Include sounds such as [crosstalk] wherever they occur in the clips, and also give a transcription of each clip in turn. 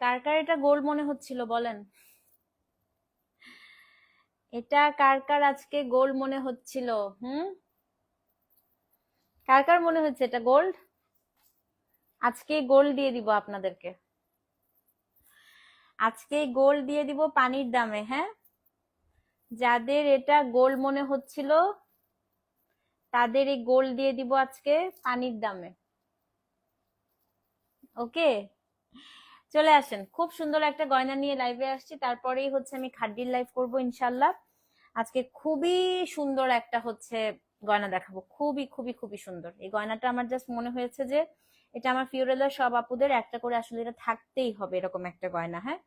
কার কার এটা গোল মনে হচ্ছিল বলেন? এটা কার কার আজকে গোল মনে হচ্ছিল? হুম? কার কার মনে হচ্ছে এটা গোল্ড আজকে গোল দিয়ে দিব আপনাদেরকে। আজকে গোল দিয়ে দিব পানির দামে হ্যাঁ? যাদের এটা গোল মনে হচ্ছিল, তাদের এই গোল দিয়ে দিব আজকে পানির দামে। ওকে? চলে আসেন। খুব সুন্দর একটা গয়না নিয়ে লাইভে আসছি। তারপরেই হচ্ছে আমি খাড্ডির লাইভ করব ইনশাল্লাহ আজকে খুবই সুন্দর একটা হচ্ছে গয়না দেখাবো। খুবই খুবই খুবই সুন্দর। এই গয়নাটা আমার জাস্ট মনে হয়েছে যে, এটা আমার ফিউরেলার সব আপুদের একটা করে আসলে এটা থাকতেই হবে এরকম একটা গয়না হ্যাঁ?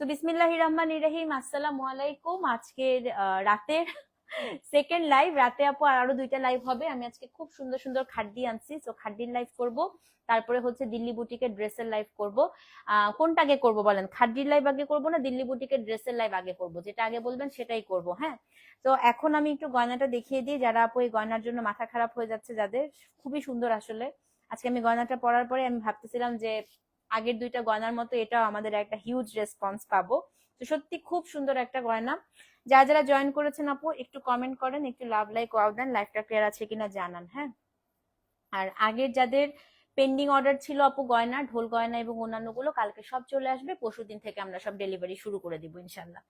তো বিসমিল্লাহ রহমান ইরাহিম আসসালামু আলাইকুম। আজকের রাতের সেকেন্ড লাইভ রাতে আপু আর দুইটা লাইভ হবে। আমি আজকে খুব সুন্দর সুন্দর খাড্ডি আনছি। তো খাড্ডির লাইভ করব। তারপরে হচ্ছে দিল্লি বুটিকের ড্রেসের লাইভ করব। কোনটা আগে করব বলেন? খাড্ডির লাইভ আগে করব না দিল্লি বুটিকের ড্রেসের লাইভ আগে করব? যেটা আগে বলবেন সেটাই করব হ্যাঁ? তো এখন আমি একটু গয়নাটা দেখিয়ে দিই। যারা আপু এই গয়নার জন্য মাথা খারাপ হয়ে যাচ্ছে, যাদের খুবই সুন্দর আসলে। আজকে আমি গয়নাটা পরার পরে আমি ভাবতেছিলাম যে আগের দুইটা গয়নার মতো এটাও আমাদের একটা হিউজ রেসপন্স পাবো। তো সত্যি খুব সুন্দর একটা গয়না। যারা যারা জয়েন করেছেন আপু, একটু কমেন্ট করেন, একটু লাভ লাইক ওয়াও দেন লাইফটা ক্লিয়ার আছে কিনা জানান হ্যাঁ? আর আগের যাদের পেন্ডিং অর্ডার ছিল আপু গয়না, ঢোল গয়না এবং অন্যান্যগুলো, কালকে সব চলে আসবে, পরশু দিন থেকে আমরা সব ডেলিভারি শুরু করে দিব ইনশাল্লাহ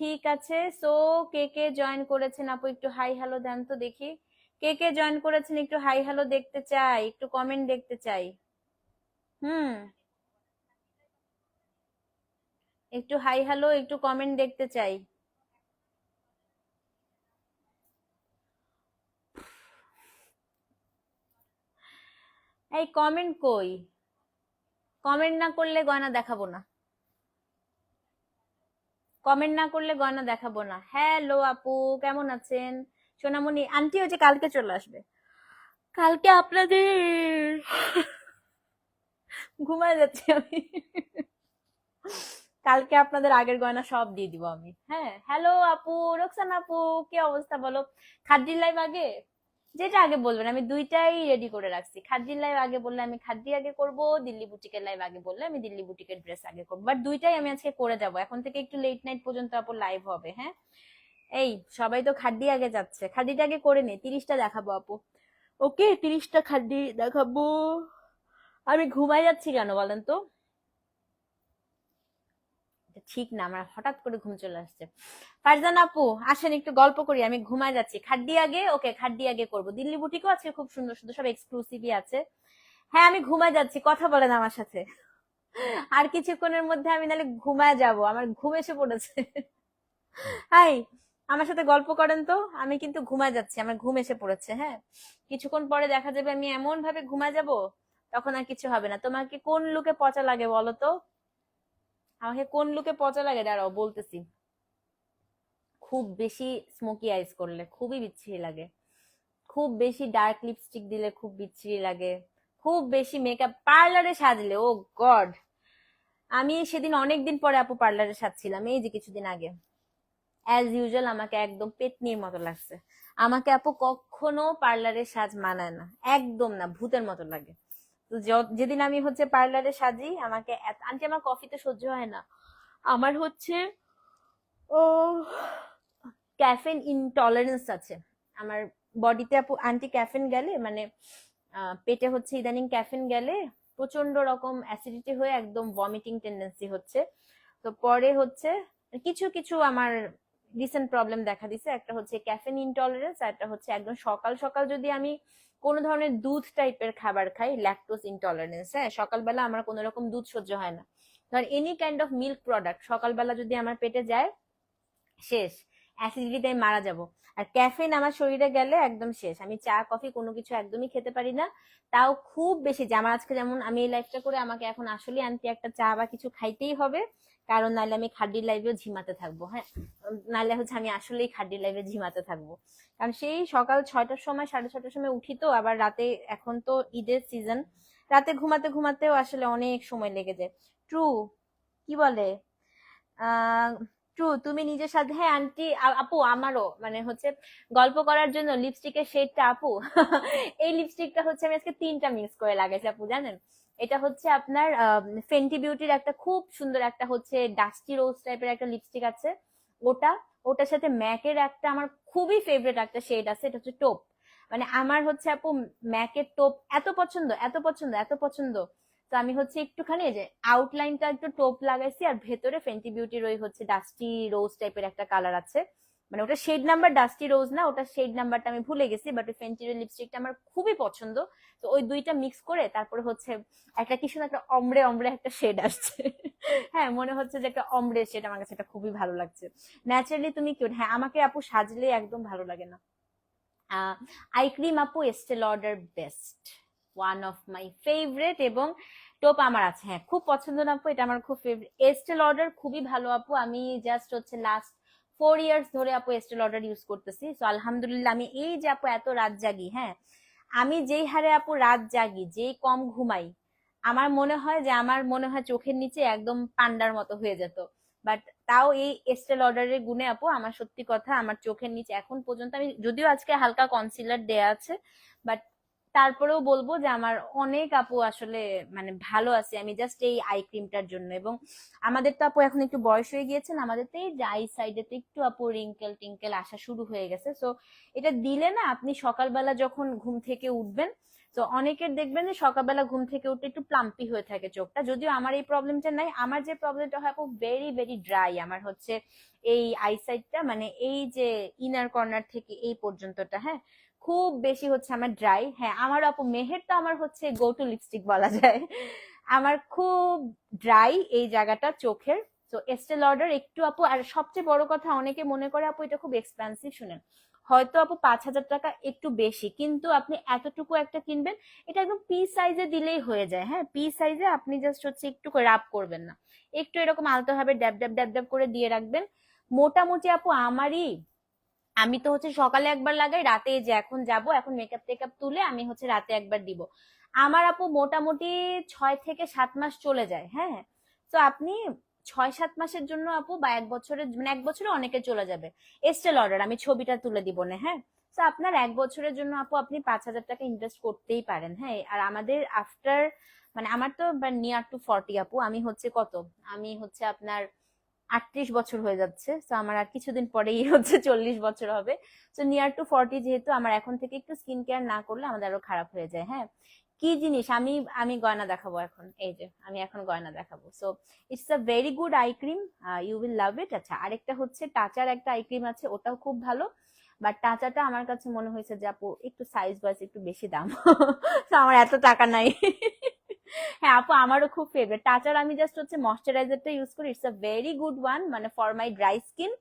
ঠিক আছে সো কে কে জয়েন করেছেন আপু, একটু হাই হ্যালো দেন তো দেখি। কে কে জয়েন করেছেন একটু হাই হ্যালো দেখতে চাই, একটু কমেন্ট দেখতে চাই। হুম। একটু হাই হ্যালো, একটু কমেন্ট দেখতে চাই। এই কমেন্ট কই? কমেন্ট না করলে গয়না দেখাবো না। কমেন্ট না করলে গয়না দেখাবো না। হ্যালো আপু, কেমন আছেন? সোনামণি, আন্টি হচ্ছে কালকে চলে আসবে। কালকে আপনাদের ঘুমায় যাচ্ছি আমি। কালকে আপনাদের আগের গয়না সব দিয়ে দিব আমি। হ্যাঁ হ্যালো আপু, রোকসান আপু, কি অবস্থা বলো? খাদ্যির লাইভ আগে? যেটা আগে বলবেন, আমি দুইটাই রেডি করে রাখছি। খাদ্যির লাইভ আগে বললে আমি খাদ্যি আগে করব, দিল্লি বুটিকের লাইভ আগে বললে আমি দিল্লি বুটিকের ড্রেস আগে করব। বাট দুইটাই আমি আজকে করে যাব। এখন থেকে একটু লেট নাইট পর্যন্ত আপু লাইভ হবে হ্যাঁ? এই, সবাই তো খাদ্যি আগে যাচ্ছে। খাদ্যিটা আগে করে নে, তিরিশটা দেখাবো আপু। ওকে তিরিশটা খাদ্যি দেখাবো। আমি ঘুমাই যাচ্ছি কেন বলেন তো? ঠিক না, আমার হঠাৎ করে ঘুম চলে আসছে। ফারজান আপু, আসেন, একটু গল্প করি, আমি ঘুমায় যাচ্ছি। খাড্ডি আগে, ওকে, খাড্ডি আগে করব। দিল্লি বুটিকও আছে খুব সুন্দর সুন্দর সব এক্সক্লুসিভই আছে। হ্যাঁ আমি ঘুমায় যাচ্ছি, কথা বলেন আমার সাথে। আর কিছুক্ষণের মধ্যে আমি নাহলে ঘুমায় যাব, আমার ঘুম এসে পড়েছে। হাই, আমার সাথে গল্প করেন তো, আমি কিন্তু ঘুমায় যাচ্ছি, আমার ঘুম এসে পড়েছে হ্যাঁ। কিছুক্ষণ পরে দেখা যাবে আমি এমন ভাবে ঘুমায় যাব, তখন আর কিছু হবে না। তোমাকে কোন লুকে পচা লাগে বলো তো? আমাকে কোন লুকে পচা লাগে? দাঁড়াও, বলতেছি। খুব বেশি স্মোকি আইস করলে খুবই বিচ্ছিরি লাগে। খুব বেশি ডার্ক লিপস্টিক দিলে খুব বিচ্ছিরি লাগে। খুব বেশি মেকআপ পার্লারে সাজলে ও গড আমি সেদিন অনেকদিন পরে আপু পার্লারে সাজছিলাম, এই যে কিছুদিন আগে। অ্যাজ ইউজুয়াল আমাকে একদম পেতনির মতো লাগছে। আমাকে আপু কখনো পার্লারে সাজ মানায় না, একদম না, ভূতের মতো লাগে। তো যেদিন আমি হচ্ছে পার্লারে সাজি, আমাকে আন্টি আমার কফি তো সহ্য হয় না। আমার হচ্ছে, ও ক্যাফেন ইনটলারেন্স আছে। আমার বডিতে আন্টি ক্যাফেন গেলে মানে পেটে হচ্ছে ইদানিং ক্যাফেন গেলে প্রচণ্ড রকম অ্যাসিডিটি হয়ে একদম ভমিটিং টেন্ডেন্সি হচ্ছে। তো পরে হচ্ছে, কিছু কিছু আমার রিসেন্ট প্রবলেম দেখা দিছে। একটা হচ্ছে ক্যাফেন ইনটলারেন্স আর একটা হচ্ছে একদম সকাল সকাল যদি আমি কোনো ধরনের দুধ টাইপের খাবার খাই ল্যাকটোজ ইনটলারেন্স হ্যাঁ? সকালবেলা আমার কোনো রকম দুধ সহ্য হয় না। ধর any kind of milk product সকালবেলা যদি আমার পেটে যায়, শেষ। অ্যাসিডিটিতে আমি মারা যাব। আর ক্যাফেন আমার শরীরে গেলে একদম শেষ। আমি চা কফি কোনো কিছু একদমই খেতে পারি না। তাও খুব বেশি যে, আমার আজকে যেমন আমি এই লাইফটা করে আমাকে এখন আসলে আনতে একটা চা বা কিছু খাইতেই হবে। কারণ নাহলে আমি খাড্ডির লাইভেও ঝিমাতে থাকব হ্যাঁ? নাহলে হচ্ছে আমি আসলেই খাড্ডির লাইভে ঝিমাতে থাকব। কারণ সেই সকাল ছয়টার সময়, সাড়ে ছটার সময় উঠি তো, আবার রাতে এখন তো ঈদের সিজন রাতে ঘুমাতে ঘুমাতেও আসলে অনেক সময় লেগে যায়। ট্রু, কি বলে? ট্রু, তুমি নিজের সাথে হ্যাঁ আন্টি আপু, আমারও মানে হচ্ছে গল্প করার জন্য লিপস্টিকের শেডটা আপু, [laughs] এই লিপস্টিকটা হচ্ছে আমি আজকে তিনটা মিক্স করে লাগাইছি, আপু, জানেন? এটা হচ্ছে আপনার ফেন্টি বিউটির একটা খুব সুন্দর একটা হচ্ছে ডাস্টি রোজ টাইপের একটা লিপস্টিক আছে। ওটা, ওটার সাথে ম্যাকের একটা আমার খুবই ফেভারিট একটা শেড আছে, এটা হচ্ছে টোপ মানে আমার হচ্ছে আপু ম্যাকের টোপ এত পছন্দ এত পছন্দ এত পছন্দ। তো আমি হচ্ছে একটুখানি যে আউটলাইনটা একটু টোপ লাগাইছি, আর ভেতরে ফেন্টি বিউটির ওই হচ্ছে ডাস্টি রোজ টাইপের একটা কালার আছে। মানে ওটা শেড নাম্বার ডাস্টি রোজ না, ওটা শেড নাম্বারটা আমি ভুলে গেছি বাট ওই ফেন্টির লিপস্টিকটা আমার খুবই পছন্দ। তো ওই দুইটা মিক্স করে তারপরে হচ্ছে একটা কি সুন্দর একটা অমড়ে অমড়ে একটা শেড আসছে। হ্যাঁ মনে হচ্ছে যে একটা অমড়ে শেড আমার কাছে এটা খুবই ভালো লাগছে। ন্যাচারালি তুমি কিউট হ্যাঁ আমাকে আপু সাজলে একদম ভালো লাগে না। আই ক্রিম আপু Estee Lauder best one of my favourite এবং টোপ আমার আছে। হ্যাঁ খুব পছন্দ না আপু, এটা আমার খুব ফেভারিট এস্টেল অর্ডার খুবই ভালো আপু। আমি জাস্ট হচ্ছে লাস্ট ফোর ইয়ার্স ধরে আপু এস্টেল অর্ডার ইউজ করতেছি। সো আলহামদুলিল্লাহ, আমি এই যে আপু এত রাত জাগি হ্যাঁ আমি যেই হারে আপু রাত জাগি, যেই কম ঘুমাই, আমার মনে হয় যে আমার মনে হয় চোখের নিচে একদম পান্ডার মতো হয়ে যেত। বাট তাও এই এস্টেল অর্ডারের গুণে আপু, আমার সত্যি কথা, আমার চোখের নিচে এখন পর্যন্ত আমি, যদিও আজকে হালকা কনসিলার দেয়া আছে বাট তারপরেও বলব যে আমার অনেক আপু আসলে মানে ভালো আছে। আমি জাস্ট এই আই ক্রিমটার জন্য এবং আমাদের তো আপু এখন একটু বয়স হয়ে গিয়েছেন, আমাদের তো এই আই সাইডে তো একটু আপু রিঙ্কেল টিঙ্কেল আসা শুরু হয়ে গেছে। সো এটা দিলে না আপনি সকালবেলা যখন ঘুম থেকে উঠবেন, তো অনেকের দেখবেন যে সকালবেলা ঘুম থেকে উঠে একটু প্লাম্পি হয়ে থাকে চোখটা। যদিও আমার এই প্রবলেমটা নাই, আমার যে প্রবলেমটা হয় আপু ভেরি ভেরি ড্রাই আমার হচ্ছে এই আই সাইডটা মানে এই যে ইনার কর্নার থেকে এই পর্যন্তটা হ্যাঁ? খুব বেশি হচ্ছে আমার ড্রাই হ্যাঁ আমার আপু মেহের তো আমার হচ্ছে গো টু লিপস্টিক বলা যায়। আমার খুব ড্রাই এই জায়গাটা চোখের। তো এস্টেল অর্ডার একটু আপু, আর সবচেয়ে বড় কথা অনেকে মনে করে আপু, এটা খুব এক্সপেন্সিভ শুনেন। হয়তো আপু পাঁচ হাজার টাকা একটু বেশি, কিন্তু আপনি এতটুকু একটা কিনবেন, এটা একদম পি সাইজে দিলেই হয়ে যায়। হ্যাঁ পি সাইজে আপনি জাস্ট হচ্ছে একটু রাব করবেন না। একটু এরকম আলতো ভাবে ড্যাব ড্যাব ড্যাব ড্যাব করে দিয়ে রাখবেন। মোটামুটি আপু, আমারই আমি তো হচ্ছে সকালে একবার লাগাই, রাতে যে এখন যাব, এখন মেকআপ টেকআপ তুলে আমি হচ্ছে রাতে একবার দিব। আমার আপু মোটামুটি ছয় থেকে সাত মাস চলে যায় হ্যাঁ? তো আপনি ছয় সাত মাসের জন্য আপু বা এক বছরের মানে এক বছরে অনেকে চলে যাবে। এস্টেল অর্ডার আমি ছবিটা তুলে দিব না হ্যাঁ? তো আপনার এক বছরের জন্য আপু আপনি পাঁচ হাজার টাকা ইনভেস্ট করতেই পারেন হ্যাঁ? আর আমাদের আফটার মানে আমার তো নিয়ার টু ফর্টি আপু, আমি হচ্ছে কত? আমি হচ্ছে আপনার আটত্রিশ বছর হয়ে যাচ্ছে তো আমার আর কিছুদিন পরেই [laughs] হচ্ছে চল্লিশ বছর হবে। তো নিয়ার টু ফর্টি যেহেতু, আমার এখন থেকে একটু স্কিন কেয়ার না করলে আমাদের আরও খারাপ হয়ে যায় হ্যাঁ? কি জিনিস? আমি আমি গয়না দেখাবো এখন, এই যে, আমি এখন গয়না দেখাবো। So it's a very good eye cream you will love it আচ্ছা আরেকটা হচ্ছে টাচার একটা আই ক্রিম আছে, ওটাও খুব ভালো। বাট টাচাটা আমার কাছে মনে হয়েছে যে, আপু, একটু সাইজ ওয়াইজ একটু বেশি দাম। [laughs] আমার এত টাকা নাই। [laughs] হ্যাঁ আপু, আমারও খুব ফেভারিট টাচার আমি জাস্ট হচ্ছে ময়শ্চারাইজারটা ইউজ করি। It's a very good one মানে ফর মাই ড্রাই স্কিন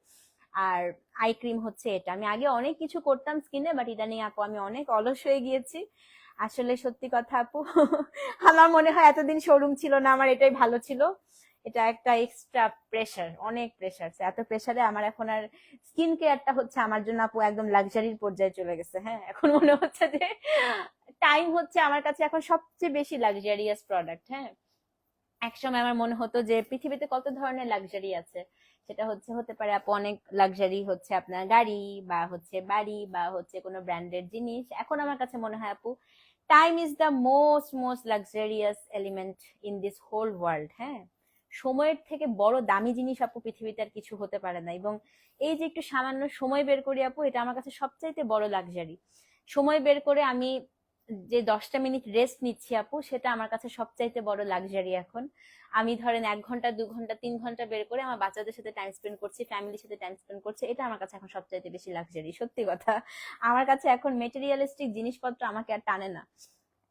আর আই ক্রিম হচ্ছে এটা। আমি আগে অনেক কিছু করতাম স্কিনে বাট ইদানিং আপু, আমি অনেক অলস হয়ে গিয়েছি। আসলে সত্যি কথা, আপু, আমার মনে হয় এতদিন শোরুম ছিল না, আমার এটাই ভালো ছিল। এটা একটা এক্সট্রা প্রেশার অনেক প্রেশার এত প্রেশারে আমার এখন আর স্কিন কেয়ারটা হচ্ছে আমার জন্য, আপু, একদম লাক্সারির পর্যায়ে চলে গেছে। হ্যাঁ এখন মনে হচ্ছে যে টাইম হচ্ছে আমার কাছে এখন সবচেয়ে বেশি লাক্সারিয়াস প্রোডাক্ট হ্যাঁ? একসময় আমার মনে হতো যে পৃথিবীতে কত ধরনের লাক্সারি আছে? সেটা হচ্ছে, হতে পারে আপু অনেক লাক্সারি হচ্ছে আপনার গাড়ি বা হচ্ছে বাড়ি বা হচ্ছে কোনো ব্র্যান্ডেড জিনিস। এখন আমার কাছে মনে হয় আপু time is the most most luxurious element in this whole world হ্যাঁ? সময়ের থেকে বড় দামি জিনিস আপু পৃথিবীতে আর কিছু হতে পারে না। এবং এই যে একটু সামান্য সময় বের করি আপু, এটা আমার কাছে সবচাইতে বড় লাক্সারি সময় বের করে আমি যে দশটা মিনিট রেস্ট নিচ্ছি আপু, সেটা আমার কাছে সবচাইতে বড় লাক্সারি এখন। আমি ধরেন এক ঘণ্টা, দু ঘণ্টা, তিন ঘণ্টা বের করে আমার বাচ্চাদের সাথে টাইম স্পেন্ড করছি ফ্যামিলির সাথে টাইম স্পেন্ড করছি, এটা আমার কাছে এখন সবচাইতে বেশি লাক্সারি সত্যি কথা। আমার কাছে এখন মেটেরিয়ালিস্টিক জিনিসপত্র আমাকে আর টানে না।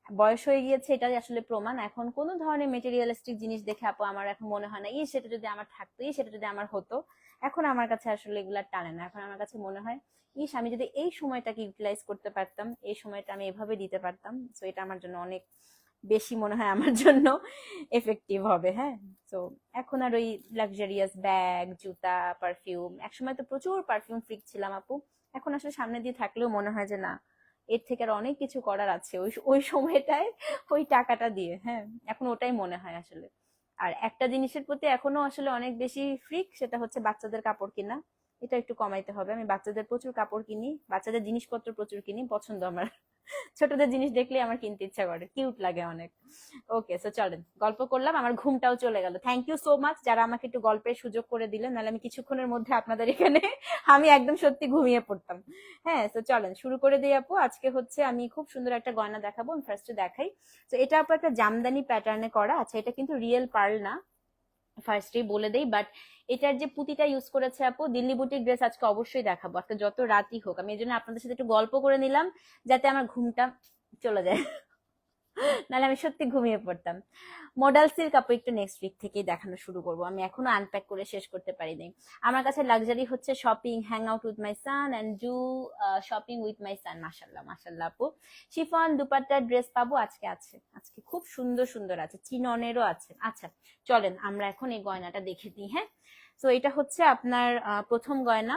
বয়স হয়ে গিয়েছে, এটাই আসলে প্রমাণ। এখন কোন ধরনের মেটেরিয়ালিস্টিক জিনিস দেখে আপু আমার এখন মনে হয় না ই সেটা যদি আমার থাকতো ই সেটা যদি আমার হতো। এখন আমার কাছে আসলে এগুলা টানে না। এখন আমার কাছে মনে হয় ইস, আমি যদি এই সময়টাকে ইউটিলাইজ করতে পারতাম, এই সময়টা আমি এভাবে দিতে পারতাম সো এটা আমার জন্য অনেক বেশি মনে হয় আমার জন্য এফেক্টিভ হবে হ্যাঁ? তো এখন আর ওই লাক্সারিয়াস ব্যাগ জুতা পারফিউম একসময় তো প্রচুর পারফিউম ফ্রিক ছিলাম আপু। এখন আসলে সামনে দিয়ে থাকলেও মনে হয় যে না, এর থেকে আর অনেক কিছু করার আছে ওই ওই সময়টায়, ওই টাকাটা দিয়ে হ্যাঁ? এখন ওটাই মনে হয় আসলে। আর একটা জিনিসের প্রতি এখনও আসলে অনেক বেশি ফ্রিক সেটা হচ্ছে বাচ্চাদের কাপড় কিনা। এটা একটু কমাইতে হবে। আমি বাচ্চাদের প্রচুর কাপড় কিনি, বাচ্চাদের জিনিসপত্র প্রচুর কিনি, পছন্দ আমার। ছোটদের জিনিস দেখলে আমার কিনতে ইচ্ছা করে, কিউট লাগে অনেক। ওকে সো চলেন, গল্প করলাম, আমার ঘুমটাও চলে গেল। থ্যাংক ইউ সো মাচ যারা আমাকে একটু গল্পের সুযোগ করে দিলেন, নাহলে আমি কিছুক্ষণের মধ্যে আপনাদের এখানে আমি একদম সত্যি ঘুমিয়ে পড়তাম। হ্যাঁ তো চলেন, শুরু করে দিই আপু। আজকে হচ্ছে আমি খুব সুন্দর একটা গয়না দেখাবো, আমি ফার্স্টে দেখাই। তো এটা আপু একটা জামদানি প্যাটার্নে করা আচ্ছা এটা কিন্তু রিয়েল পার্ল না। ফার্স্টেই বলে দেই বাট এটার যে পুঁতিটা ইউজ করেছে আপু, দিল্লি বুটিক ড্রেস আজকে অবশ্যই দেখাবো। আজকে যত রাতই হোক, আমি এই জন্য আপনাদের সাথে একটু গল্প করে নিলাম, যাতে আমার ঘুমটা চলে যায়। নাহলে আমি সত্যি ঘুমিয়ে পড়তাম। মডেল সিল্ক আপু একটু নেক্সট উইক থেকেই দেখানো শুরু করব। আমি এখনও আনপ্যাক করে শেষ করতে পারিনি। আমার কাছে লাক্সারি হচ্ছে shopping hang out with my son and do shopping with my son মাসাল্লাহ মাসাল্লাহ আপু। শিফন, দুপাট্টার ড্রেস পাবো? আজকে আছে। আজকে খুব সুন্দর সুন্দর আছে। চিননেরও আছে। আচ্ছা চলেন, আমরা এখন এই গয়নাটা দেখে দিই হ্যাঁ? তো এটা হচ্ছে আপনার প্রথম গয়না।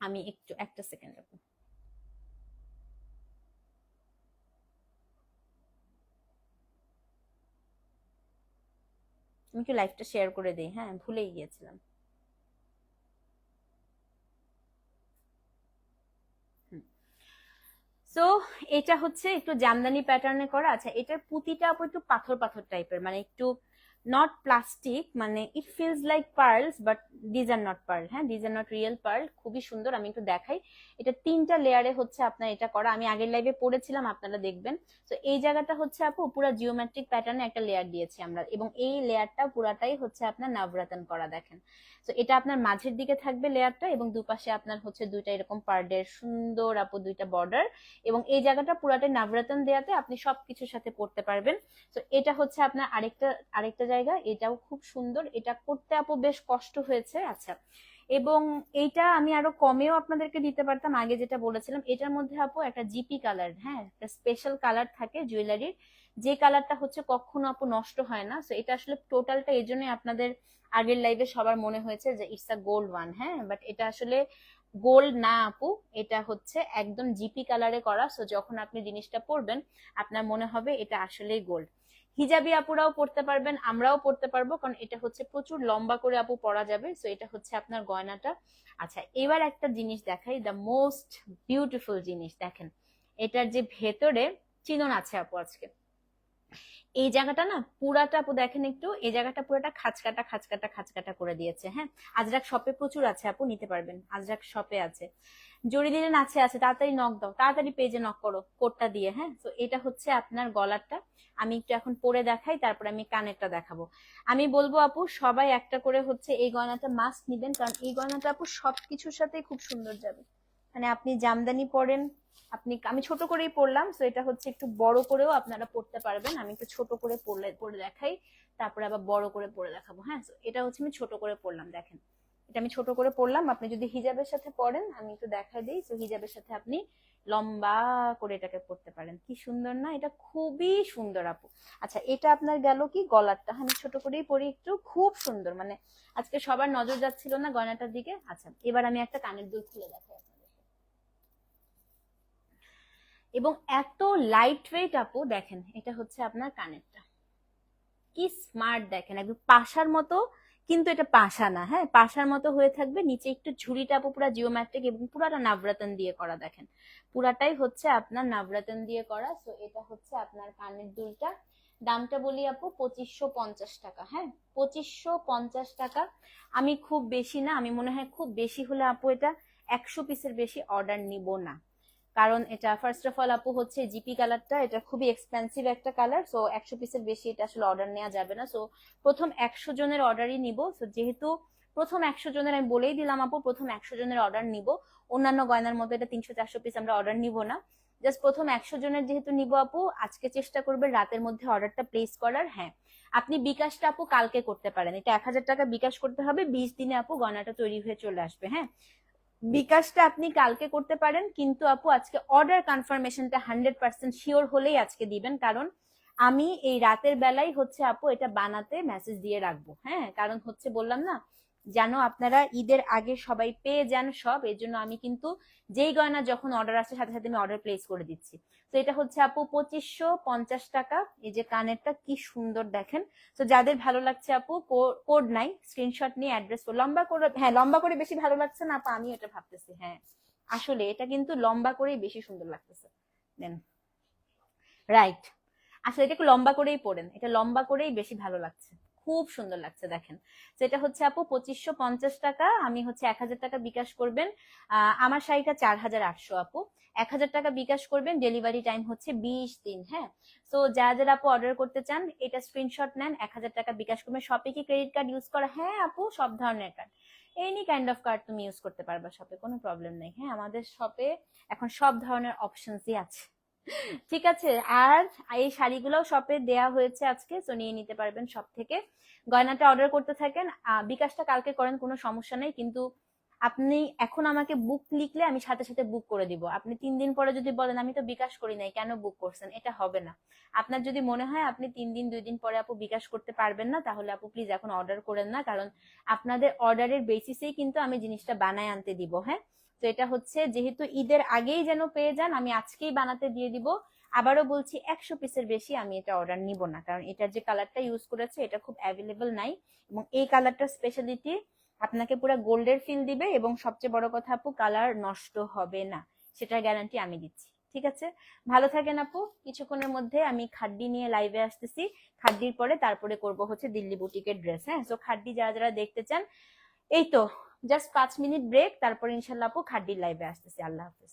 আমি একটু, একটা সেকেন্ড রাখব আমি একটু লাইভটা শেয়ার করে দিই হ্যাঁ? ভুলেই গিয়েছিলাম। তো এটা হচ্ছে একটু জামদানি প্যাটার্নে করা। আচ্ছা এটার পুঁতিটা একটু পাথর পাথর টাইপের মানে একটু নট প্লাস্টিক মানে it feels like pearls but these are not pearl হ্যাঁ? These are not real pearl খুবই সুন্দর, আমি একটু দেখাই। এটা তিনটা লেয়ারে হচ্ছে আপনার এটা করা। আমি আগের লাইভে পড়েছিলাম, আপনারা দেখবেন। তো এই জায়গাটা হচ্ছে আপু, পুরো জিওমেট্রিক প্যাটার্নে একটা লেয়ার দিয়েছি আমরা। এবং এই লেয়ারটা পুরাটাই হচ্ছে আপনার নাভরাতন করা, দেখেন। তো এটা আপনার মাঝের দিকে থাকবে লেয়ারটা এবং দুপাশে আপনার হচ্ছে দুইটা এরকম পার্ডের সুন্দর আপু, দুইটা বর্ডার এবং এই জায়গাটা পুরাটাই নাভরাতন দেয়াতে আপনি সবকিছুর সাথে পড়তে পারবেন। তো এটা হচ্ছে আপনার আরেকটা আরেকটা জায়গা, এটাও খুব সুন্দর। এটা করতে আপু বেশ কষ্ট হয়েছে আচ্ছা। এবং এইটা আমি আরও কমেও আপনাদেরকে দিতে পারতাম, আগে যেটা বলেছিলাম, এটার মধ্যে আপু একটা জিপি কালার হ্যাঁ একটা স্পেশাল কালার থাকে জুয়েলারির যে কালারটা হচ্ছে কখনো আপু নষ্ট হয় না। তো এটা আসলে টোটালটা এই জন্যই আপনাদের আগের লাইভে সবার মনে হয়েছে যে ইটস আ গোল্ড ওয়ান হ্যাঁ। বাট এটা আসলে গোল্ড না আপু, এটা হচ্ছে একদম জিপি কালারে করা। সো যখন আপনি জিনিসটা পরবেন, আপনার মনে হবে এটা আসলেই গোল্ড হিজাবি আপুরাও পড়তে পারবেন, আমরাও পড়তে পারব, কারণ এটা হচ্ছে প্রচুর লম্বা করে আপু পরা যাবে সো এটা হচ্ছে আপনার গয়নাটা। আচ্ছা এবার একটা জিনিস দেখাই দ্য মোস্ট বিউটিফুল জিনিস, দেখেন, এটার যে ভেতরে চিনন আছে আপু আজকে। এই জায়গাটা না পুরাটা দেখেন একটু, এই জায়গাটা পুরাটা খাঁচকাটা খাঁচকাটা খাঁচকাটা করে দিয়েছে হ্যাঁ? আজরাক শপে প্রচুর আছে আপু, নিতে পারবেন, আজরাক শপে আছে। জড়ি দিলেন, আছে আছে, তাড়াতাড়ি নক দাও, তাড়াতাড়ি পেজে নক করো কোটটা দিয়ে হ্যাঁ? তো এটা হচ্ছে আপনার গলারটা, আমি একটু এখন পরে দেখাই, তারপর আমি কানেরটা দেখাবো। আমি বলব আপু, সবাই একটা করে হচ্ছে এই গয়নাটা মাস্ক নিবেন, কারণ এই গয়নাটা আপু সবকিছুর সাথে খুব সুন্দর যাবে। মানে আপনি জামদানি পরেন আপনি, আমি ছোট করেই পড়লাম তো এটা হচ্ছে একটু বড় করেও আপনারা পড়তে পারবেন। আমি একটু ছোট করে পড়লে, পড়ে দেখাই, তারপরে আবার বড় করে পড়ে দেখাবো হ্যাঁ? এটা হচ্ছে আমি ছোট করে পড়লাম, দেখেন। এটা আমি ছোট করে পড়লাম, আপনি যদি হিজাবের সাথে পড়েন, আমি একটু দেখাই দিই তো হিজাবের সাথে আপনি লম্বা করে এটাকে পড়তে পারেন। কি সুন্দর না? এটা খুবই সুন্দর, আপু। আচ্ছা এটা আপনার গেল কি? গলারটা। আমি ছোট করেই পড়ি একটু, খুব সুন্দর। মানে আজকে সবার নজর যাচ্ছিল না গয়নাটার দিকে? আচ্ছা এবার আমি একটা কানের দুল খুলে দেখাই আপনাদেরকে এবং এত লাইট ওয়েট আপু, দেখেন, এটা হচ্ছে আপনার কানেরটা। কি স্মার্ট দেখেন, একদম পাশার মতো, কিন্তু এটা পাশা না হ্যাঁ? পাশার মতো হয়ে থাকবে, নিচে একটু ঝুড়িটা আপু, পুরা জিওম্যাট্রিক এবং পুরাটা নাভরাতন দিয়ে করা, দেখেন। পুরাটাই হচ্ছে আপনার নাভরাতন দিয়ে করা সো এটা হচ্ছে আপনার কানের দুলটা। দামটা বলি আপু, পঁচিশশো পঞ্চাশ টাকা হ্যাঁ? পঁচিশশো পঞ্চাশ টাকা। আমি খুব বেশি না, আমি মনে হয় খুব বেশি হলে আপু, এটা একশো পিসের বেশি অর্ডার নিব না। কারণ এটা ফার্স্ট অফ অল আপু হচ্ছে জিপি কালারটা এটা খুবই এক্সপেন্সিভ একটা কালার সো একশো পিসের বেশি এটা আসলে অর্ডার নেওয়া যাবে না। সো প্রথম একশো জনের অর্ডারই নিব। সো যেহেতু প্রথম একশো জনের, আমি বলেই দিলাম আপু, প্রথম একশো জনের অর্ডার নিব। অন্যান্য গয়নার মতো এটা তিনশো চারশো পিস আমরা অর্ডার নিব না। জাস্ট প্রথম একশো জনের যেহেতু নিব আপু, আজকে চেষ্টা করবে রাতের মধ্যে অর্ডারটা প্লেস করার হ্যাঁ। আপনি বিকাশটা আপু কালকে করতে পারেন। এটা এক হাজার টাকা বিকাশ করতে হবে, বিশ দিনে আপু গয়নাটা তৈরি হয়ে চলে আসবে হ্যাঁ। বিকাশটা আপনি কালকে করতে পারেন, কিন্তু আপু আজকে অর্ডার কনফার্মেশনটা হান্ড্রেড পার্সেন্ট শিওর হলেই আজকে দিবেন, কারণ আমি এই রাতের বেলায় হচ্ছে আপু এটা বানাতে মেসেজ দিয়ে রাখব হ্যাঁ? কারণ হচ্ছে বললাম না যেন আপনারা ঈদের আগে সবাই পেয়ে যান সব। এর জন্য আমি কিন্তু যেই গয়না যখন অর্ডার আসছে, সাথে সাথে আমি অর্ডার প্লেস করে দিচ্ছি। তো এটা হচ্ছে আপু পঁচিশশো পঞ্চাশ টাকা। এই যে কানেরটা কি সুন্দর দেখেন। তো যাদের ভালো লাগছে আপু কোড নাই স্ক্রিনশট নিয়ে অ্যাড্রেস লম্বা করে হ্যাঁ লম্বা করে বেশি ভালো লাগছে না আপা আমি এটা ভাবতেছি হ্যাঁ। আসলে এটা কিন্তু লম্বা করেই বেশি সুন্দর লাগতেছে। দেন। রাইট আসলে এটা একটু লম্বা করেই পড়েন, এটা লম্বা করেই বেশি ভালো লাগছে। খুব সুন্দর লাগছে, দেখেন। এটা হচ্ছে, আপু, পঁচিশশো পঞ্চাশ টাকা, আমি হচ্ছে এক হাজার টাকা বিকাশ করবেন। আমার শাড়িটা চার হাজার আটশো, আপু। এক হাজার টাকা বিকাশ করবেন, ডেলিভারি টাইম হচ্ছে বিশ দিন হ্যাঁ? তো যা যারা, আপু, অর্ডার করতে চান, এটা স্ক্রিনশট নেন, এক হাজার টাকা বিকাশ করবেন। শপে কি ক্রেডিট কার্ড ইউজ করা? হ্যাঁ আপু, সব ধরনের card. Any kind of card তুমি ইউজ করতে পারবা শপে, কোনো প্রবলেম নেই হ্যাঁ? আমাদের শপে এখন সব ধরনের অপশনসই আছে। ঠিক আছে, আর এই শাড়িগুলোও শপে দেয়া হয়েছে আজকে তো নিয়ে নিতে পারবেন সব থেকে। গয়নাটা অর্ডার করতে থাকেন বিকাশটা কালকে করেন, কোনো সমস্যা নেই, কিন্তু আপনি এখন আমাকে বুক লিখলে আমি সাথে সাথে বুক করে দিব। আপনি তিন দিন পরে যদি বলেন, আমি তো বিকাশ করি নাই, কেন বুক করছেন? এটা হবে না। আপনার যদি মনে হয়, আপনি তিন দিন, দুই দিন পরে আপু বিকাশ করতে পারবেন না, তাহলে আপু প্লিজ এখন অর্ডার করেন না, কারণ আপনাদের অর্ডারের বেসিসেই কিন্তু আমি জিনিসটা বানায় আনতে দিব হ্যাঁ? তো এটা হচ্ছে যেহেতু ঈদের আগেই যেন পেয়ে যান, আমি আজকেই বানাতে দিয়ে দিব। আবারও বলছি একশো পিসের বেশি আমি এটা অর্ডার নিব না, কারণ এটার যে কালারটা ইউজ করেছে এটা খুব অ্যাভেলেবল নাই। এবং এই কালারটার স্পেশালিটি আপনাকে পুরো গোল্ডের ফিল দিবে এবং সবচেয়ে বড় কথা আপু কালার নষ্ট হবে না, সেটার গ্যারান্টি আমি দিচ্ছি, ঠিক আছে? ভালো থাকেন আপু, কিছুক্ষণের মধ্যে আমি খাড্ডি নিয়ে লাইভে আসতেছি। খাড্ডির পরে তারপরে করব হচ্ছে দিল্লি বুটিকের ড্রেস হ্যাঁ? তো খাড্ডি যারা যারা দেখতে চান, এই তো জাস্ট পাঁচ মিনিট ব্রেক তারপর ইনশাল্লাহ আপু খাড্ডির লাইভে আসতেছি। আল্লাহ হাফিজ।